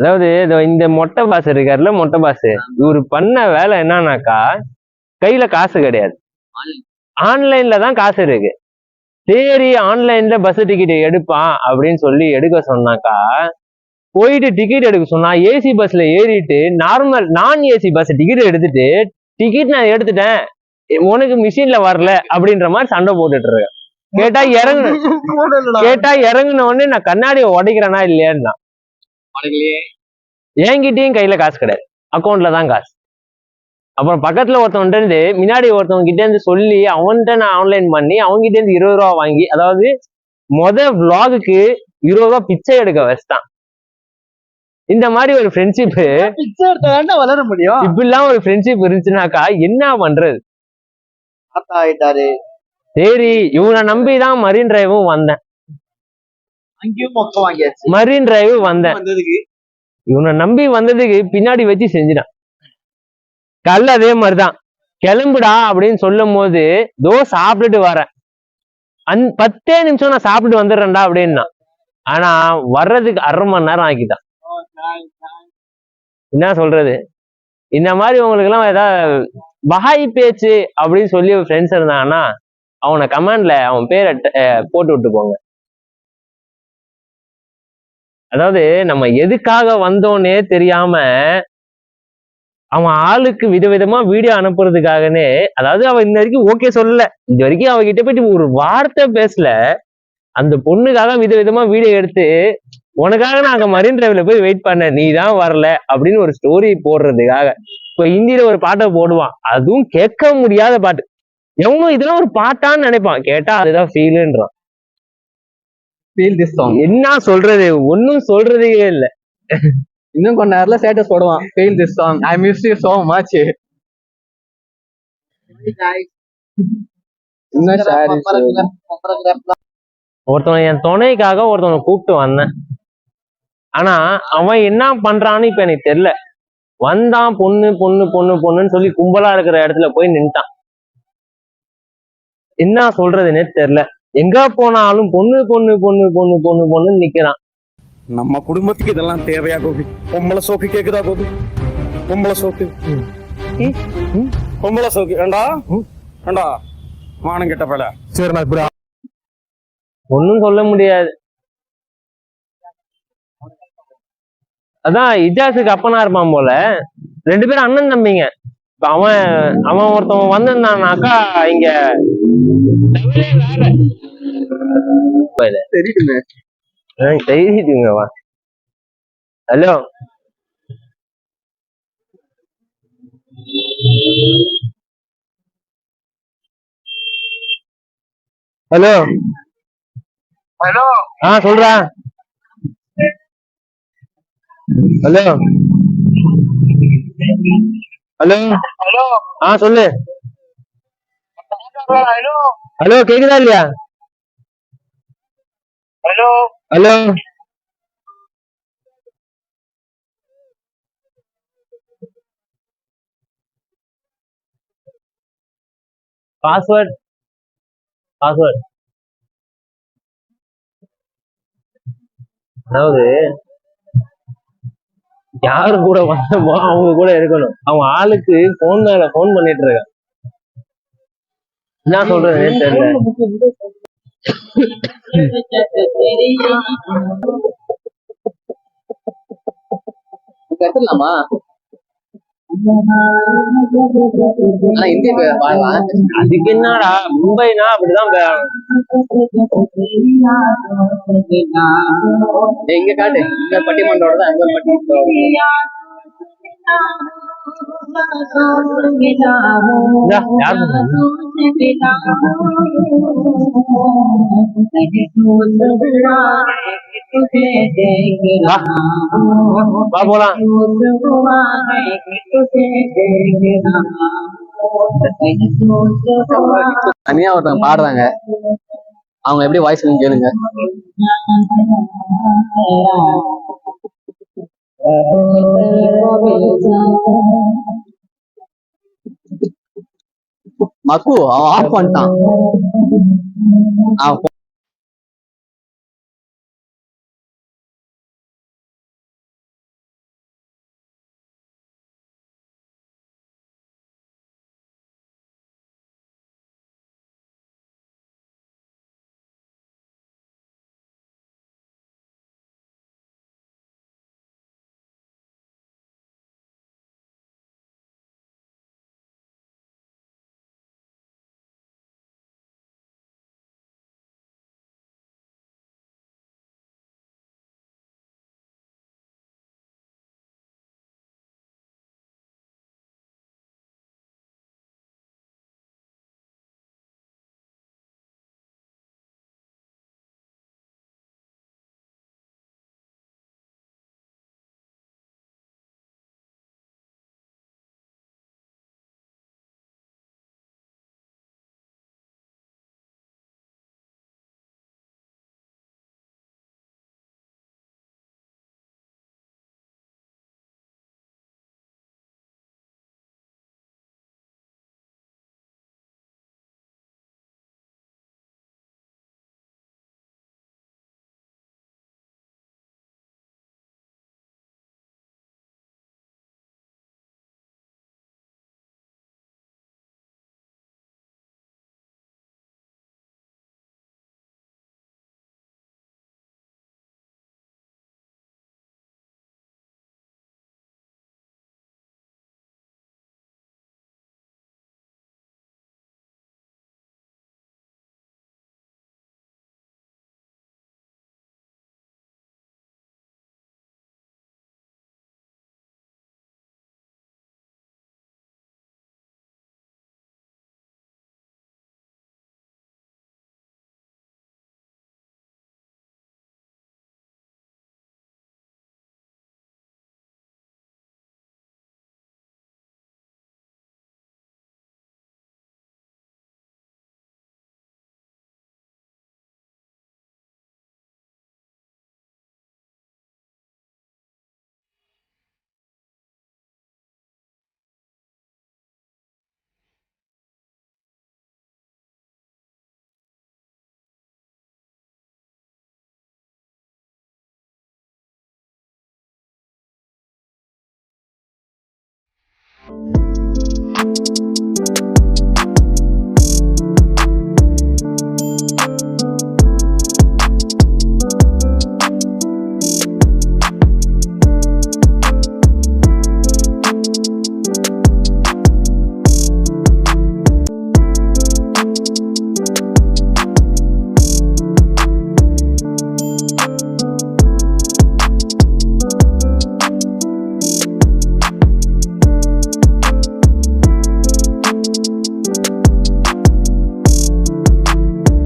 அதாவது இந்த மொட்டை பாஸ் இருக்காருல்ல மொட்டை பாஸ் இவரு பண்ண வேலை என்னன்னாக்கா கையில காசு கிடையாது. ஆன்லைன்ல தான் காசு இருக்கு. சரி ஆன்லைன்ல பஸ் டிக்கெட் எடுப்பான் அப்படின்னு சொல்லி எடுக்க சொன்னாக்கா போயிட்டு டிக்கெட் எடுக்க சொன்னா ஏசி பஸ்ல ஏறிட்டு நார்மல் நான் ஏசி பஸ் டிக்கெட் எடுத்துட்டு டிக்கெட் நான் எடுத்துட்டேன். உனக்கு மிஷின்ல வரல அப்படின்ற மாதிரி சண்டை போட்டுட்டு இருக்கேன். கேட்டா இறங்கு கேட்டா இறங்குன உடனே நான் கண்ணாடியை உடைக்கிறேனா இல்லையான்னா என்கிட்டயும் கையில காசு கிடையாது. அக்கௌண்ட்ல தான் காசு. அப்புறம் பக்கத்துல ஒருத்தவன்ட்ட இருந்து முன்னாடி ஒருத்தவங்க கிட்ட இருந்து சொல்லி அவன்கிட்ட நான் ஆன்லைன் பண்ணி அவன்கிட்ட இருந்து இருபது ரூபா வாங்கி அதாவது மொத vlogக்கு இருபது ரூபா பிச்சை எடுக்க வச்சுட்டான். இந்த மாதிரி ஒரு ஃப்ரெண்ட்ஷிப் பிச்சை வளர முடியும்? இப்படிலாம் ஒரு ஃப்ரெண்ட்ஷிப் இருந்துச்சுனாக்கா என்ன பண்றது? சரி இவனை நம்பி தான் மரீன் டிரைவும் வந்தேன். அங்கேயும் மொக்க வாங்கியாச்சு. மரீன் டிரைவ் வந்தேன். வந்ததுக்கு? இவனை நம்பி வந்ததுக்கு பின்னாடி வச்சு செஞ்சிட்டான். கல் அதே மாதிரிதான். கிளம்புடா அப்படின்னு சொல்லும் போது தோ சாப்பிட்டுட்டு வரேன். அந் பத்தே நிமிஷம் நான் சாப்பிட்டு வந்துடுறேன்டா அப்படின்னா. ஆனா வர்றதுக்கு அரை மணி நேரம் ஆக்கிட்டான் என்ன சொல்றது? இந்த மாதிரி உங்களுக்கு எல்லாம் ஏதாவது பஹாய் பேச்சு அப்படின்னு சொல்லி ஃப்ரெண்ட்ஸ் இருந்தாங்கன்னா அவனை கமெண்ட்ல அவன் பேரை போட்டு விட்டு போங்க அதாவது நம்ம எதுக்காக வந்தோன்னே தெரியாம அவன் ஆளுக்கு விதவிதமா வீடியோ அனுப்புறதுக்காகனே அதாவது அவன் இந்த வரைக்கும் ஓகே சொல்லல. இது வரைக்கும் அவகிட்ட போயிட்டு ஒரு வார்த்தை பேசல. அந்த பொண்ணுக்காக விதவிதமா வீடியோ எடுத்து உனக்காக நான் அங்க மரீன் டிரைவ்ல போய் வெயிட் பண்ணேன். நீ தான் வரல. அப்படின்னு ஒரு ஸ்டோரி போடுறதுக்காக. இப்ப ஹிந்தியில ஒரு பாட்டை போடுவான். அதுவும் கேட்க முடியாத பாட்டு. எவனும் இதெல்லாம் ஒரு பாட்டான்னு நினைப்பான். கேட்டா அதுதான் ஃபீலுன்றான் ஃபீல் திஸ் சாங் என்ன சொல்றது? ஒன்னும் சொல்றதே இல்ல. இன்னும் கொஞ்ச நேரத்துல ஸ்டேட்டஸ் போடுவான். Feel this song I miss you so much ஒருத்தவன் என் துணைக்காக ஒருத்தவனை கூப்பிட்டு வந்தேன். ஆனா அவன் என்ன பண்றான்னு இப்ப எனக்கு தெரியல. வந்தான் பொண்ணு பொண்ணு பொண்ணு பொண்ணுன்னு சொல்லி கும்பலா இருக்கிற இடத்துல போய் நின்ட்டான் என்ன சொல்றதுன்னே தெரியல. எங்க போனாலும் பொண்ணு பொண்ணு பொண்ணு பொண்ணு பொண்ணு பொண்ணுன்னு நிக்கிறான். நம்ம குடும்பத்துக்கு இதெல்லாம் தேவையா கோபி? பொம்பளை சோக்கு கேக்குதா கோபி? பொம்பளை சோக்கு. பொம்பளை சோக்கு. ஏண்டா? ஏண்டா? மானம் கெட்ட பல சரி நான் இப்படி ஒன்னும் சொல்ல முடியாது. அதான் இஜாஸுக்கு அப்பனா இருப்பான் போல. ரெண்டு பேரும் அண்ணன் தம்பிங்க. இப்ப அவன் அவன் ஒருத்தவன் வந்திருந்தானாக்கா இங்க தெரியுதுங்க தெரியுதுங்க வா ஹலோ? ஹலோ? ஹலோ? ஆ சொல்றா. ஹலோ? ஹலோ? ஹலோ? ஆ சொல்லு. ஹலோ. கேக்குதா இல்லையா? ஹலோ. ஹலோ. Password password. அதாவது யாரு கூட வந்தமோ அவங்க கூட இருக்கணும். அவங்க ஆளுக்கு போன் மேல போன் பண்ணிட்டு இருக்கான் என்ன சொல்றது தெரியல. பாடலாம் அதுக்கு என்னடா மும்பைனா அப்படிதான் எங்க காட்டு? இந்த பட்டிமன்றோட தான் யார் தனியா ஒருத்தவங்க பாடுறாங்க. அவங்க எப்படி வாய்ஸ் கேளுங்க. Oh, அவன் ஆஃப் பண்ணிட்டான் அவன்